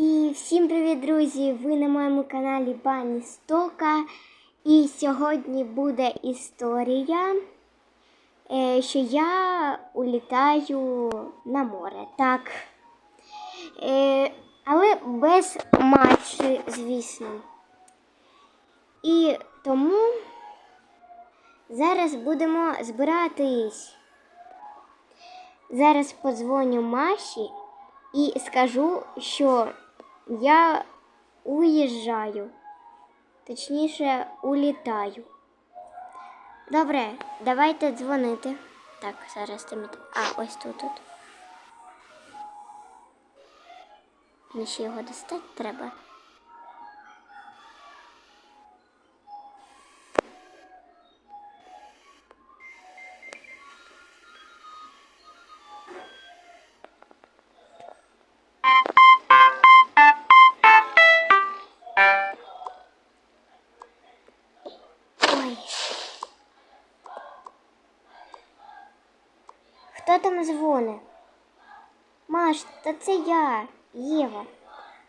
І всім привіт, друзі! Ви на моєму каналі Бані Стока. І сьогодні буде історія, е, що я улітаю на море. Так. Е, Але без матчі, звісно. І тому зараз будемо збиратись. Зараз подзвоню Маші і скажу, що я уїжджаю. Точніше, улітаю. Добре, давайте дзвонити. Так, зараз ти мені- А, ось тут. тут. Мені ще його достати треба. Там дзвонить? Маш, та це я, Єва.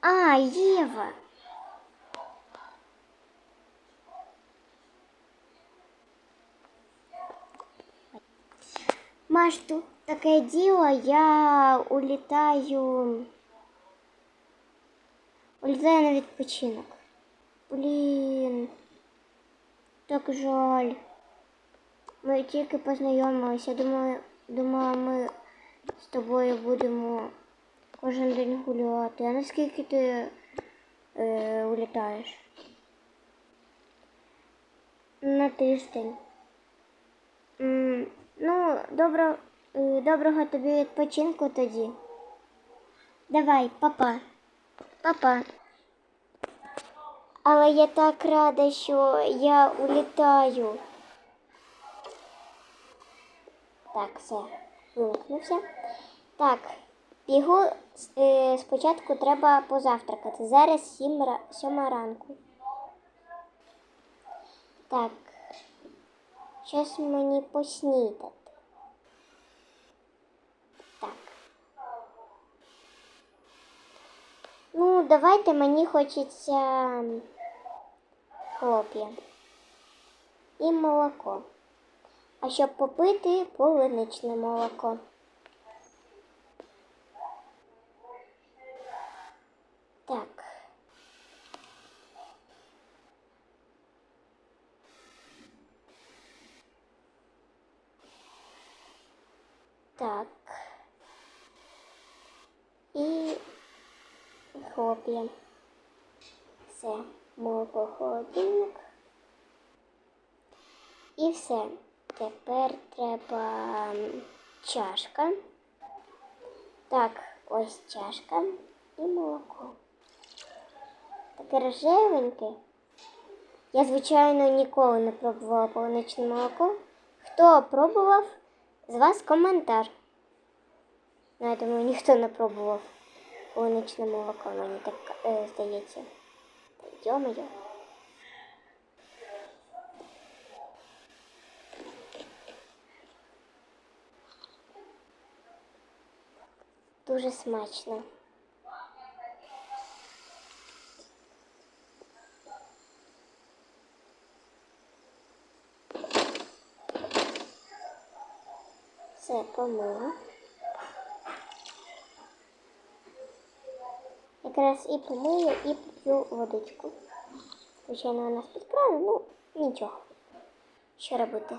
А, Єва. Маш, тут таке діло, я улітаю. Улітаю на відпочинок. Блін. Так жаль. Ми тільки познайомилися. Думала, думала, ми з тобою будемо кожен день гуляти. А наскільки ти е, улітаєш? На тиждень. М, ну, добро, е, доброго тобі відпочинку тоді. Давай, папа. Папа. Але я так рада, що я улітаю. Так, все, вимкнувся. Так, бігу е, спочатку треба позавтракати. Зараз 7, 7 ранку. Так. Щось мені поснідати. Так. Ну, давайте мені хочеться хлоп'я і молоко. А щоб попити полуничне молоко. Так. Так. І хлоп'я. Все, молоко холодильник. І все. Тепер треба чашка. Так, ось чашка і молоко. Таке рожевеньке. Я, звичайно, ніколи не пробувала полуничне молоко. Хто пробував, з вас коментар. Ну, я думаю, ніхто не пробував полуничне молоко, мені так е, здається. Йо-моє. Дуже смачно. Все помила. Якраз і помию, і поп'ю водичку. Звичайно, у нас під ну нічого. Що робити?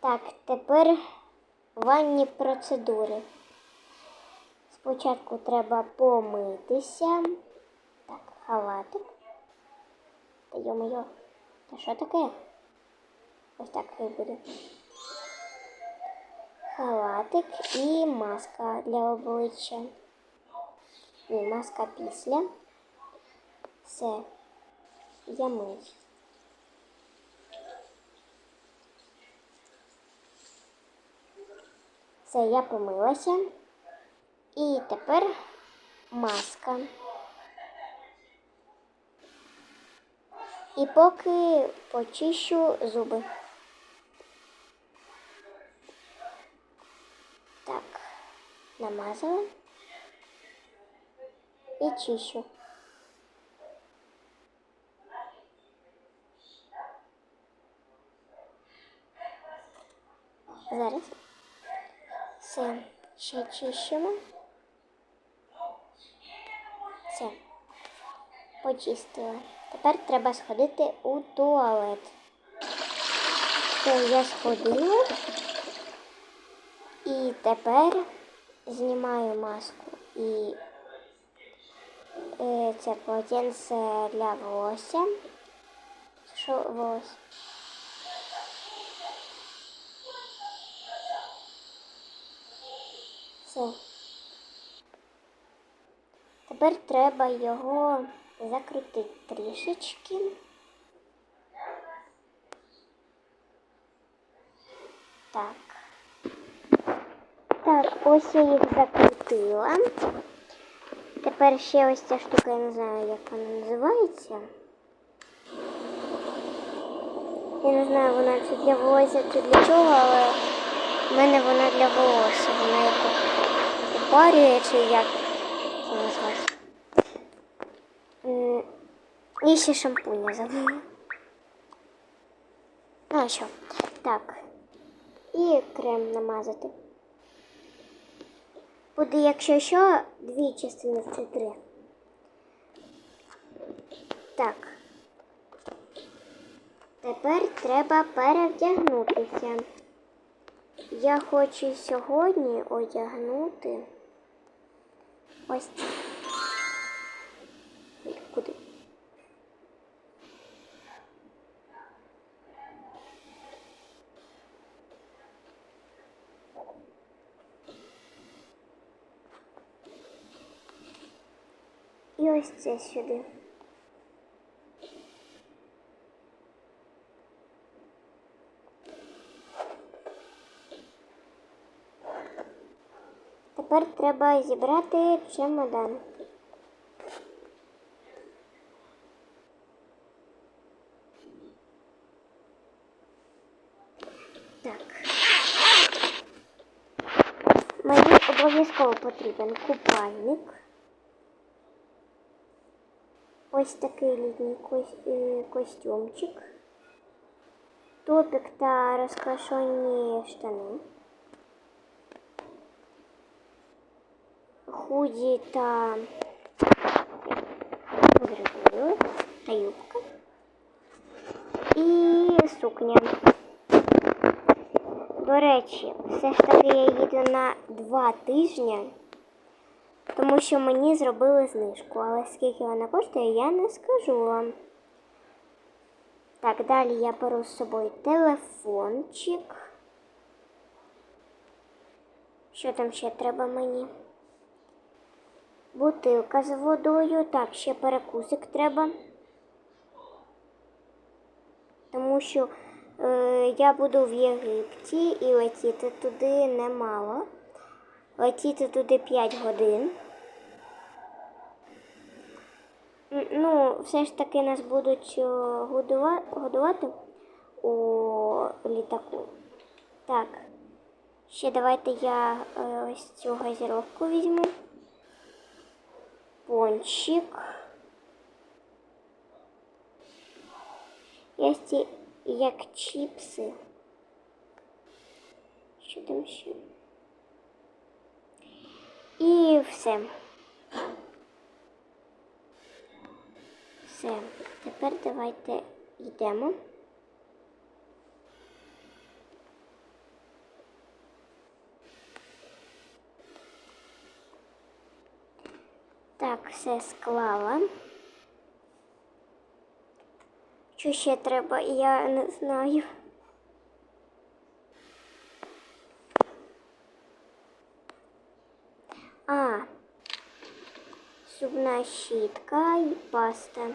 Так, тепер ванні процедури. Спочатку треба помитися. Так, халатик. Та йо-моє, та що таке? Ось так хай буде. Халатик і маска для обличчя. Ні, маска після. Все. Я мить. Все, я помилася. І тепер маска. І поки почищу зуби. Так, намазала. і чищу. Зараз. Ще чищимо. Все. Почистила. Тепер треба сходити у туалет. Все, я сходила. І тепер знімаю маску і е, це полотенце для волосся. Що волосся? Все. Тепер треба його закрутити трішечки. Так. Так, ось я їх закрутила. Тепер ще ось ця штука, я не знаю, як вона називається. Я не знаю, вона чи для волосся, чи для чого, але в мене вона для волосся. Вона як опарює, чи як це називається. М, І ще шампунь я забула. Ну, а що? Так. І крем намазати. Буде, якщо що, дві частини це три. Так. Тепер треба перевдягнутися. Я хочу сьогодні одягнути ось Куди? І ось це сюди. Тепер треба зібрати чемодан. Так. Мені обов'язково потрібен купальник. Ось такий літній е, костюмчик. Топік та розклашені штани. Худі та зрозуміло, та юбка. І сукня. До речі, все ж таки я їду на два тижні, тому що мені зробили знижку, але скільки вона коштує, я не скажу вам. Так, далі я беру з собою телефончик. Що там ще треба мені? Бутилка з водою. Так, ще перекусик треба. Тому що е, я буду в Єгипті і летіти туди немало. Летіти туди 5 годин. Ну, все ж таки нас будуть е, годувати у літаку. Так. Ще давайте я е, ось цю газіровку візьму. Пончик. Є як чіпси. Що там ще? І все. Все. Тепер давайте йдемо. Так, все склала. Що ще треба, я не знаю. А, зубна щітка і паста.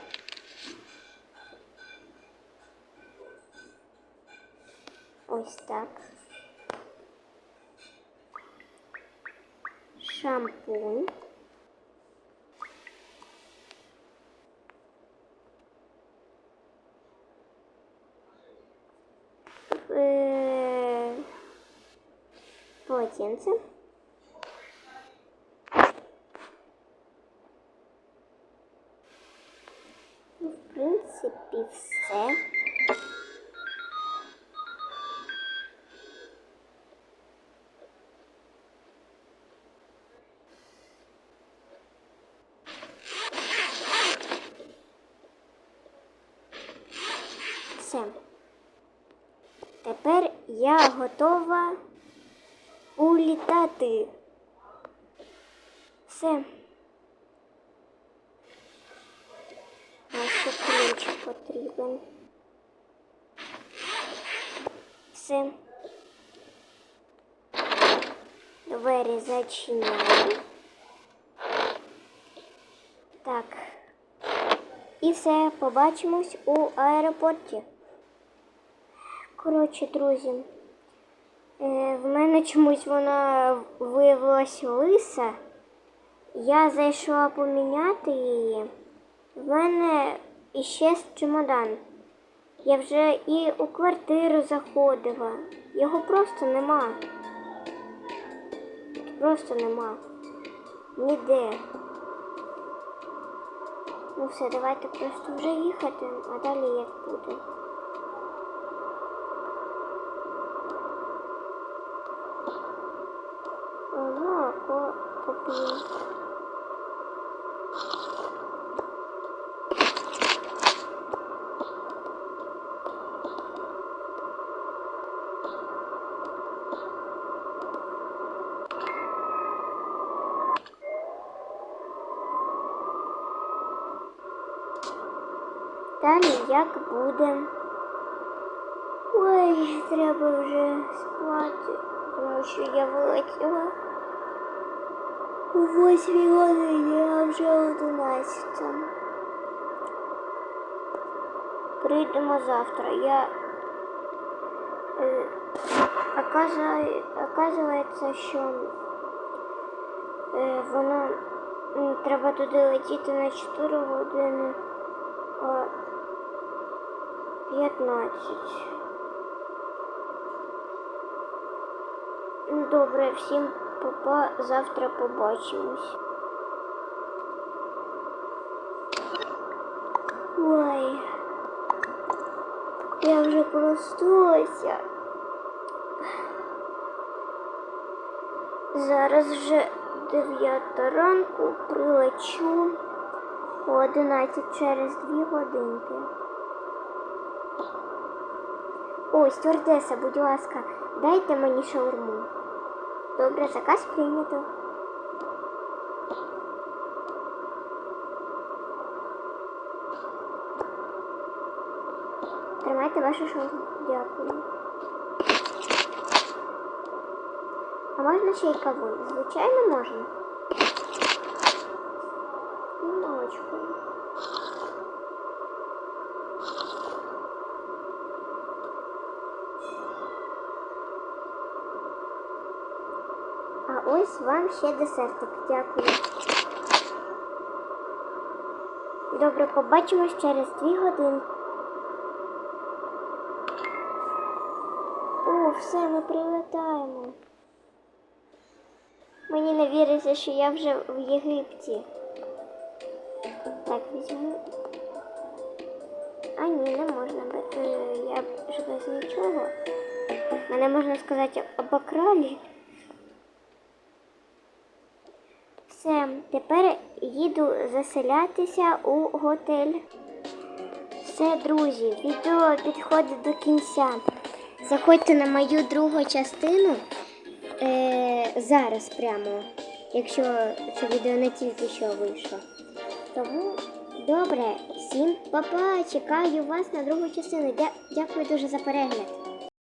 Ось так. Шампунь. е полотенце. Ну, в принципе, все. Все. Я готова улітати. Все. А ще ключ потрібен. Все. Двері зачиняю. Так. І все, побачимось у аеропорті. Коротше, друзі, е, в мене чомусь вона виявилась лиса. Я зайшла поміняти її. В мене іщез чемодан. Я вже і у квартиру заходила. Його просто нема. Просто нема. Ніде. Ну все, давайте просто вже їхати, а далі як буде. Ага, ко. Далі як буде? Ой, треба вже спати, тому що я вилетіла у восьмій годині, а вже одинадцята. Прийдемо завтра. Я е, оказує- оказується, що е, воно треба туди летіти на 4 години. А 15. Ну, Добре, всім папа, завтра побачимось. Ой, я вже проснулася. Зараз вже 9 ранку прилечу о 11 через 2 годинки. О, стюардеса, будь ласка, дайте мені шаурму. Добре, заказ прийнято. Тримайте вашу шаурму. Дякую. А можна ще й кавун? Звичайно, можна. І ось вам ще десертик. Дякую. Добре, побачимось через дві години. О, все, ми прилетаємо. Мені не віриться, що я вже в Єгипті. Так, візьму. А ні, не можна. е, Я ж без нічого. Мене можна сказати обокрали. Все, тепер їду заселятися у готель. Все, друзі, відео підходить до кінця. Заходьте на мою другу частину е, зараз прямо, якщо це відео не тільки що вийшло. Тому добре, всім па-па, чекаю вас на другу частину. Дя- Дякую дуже за перегляд.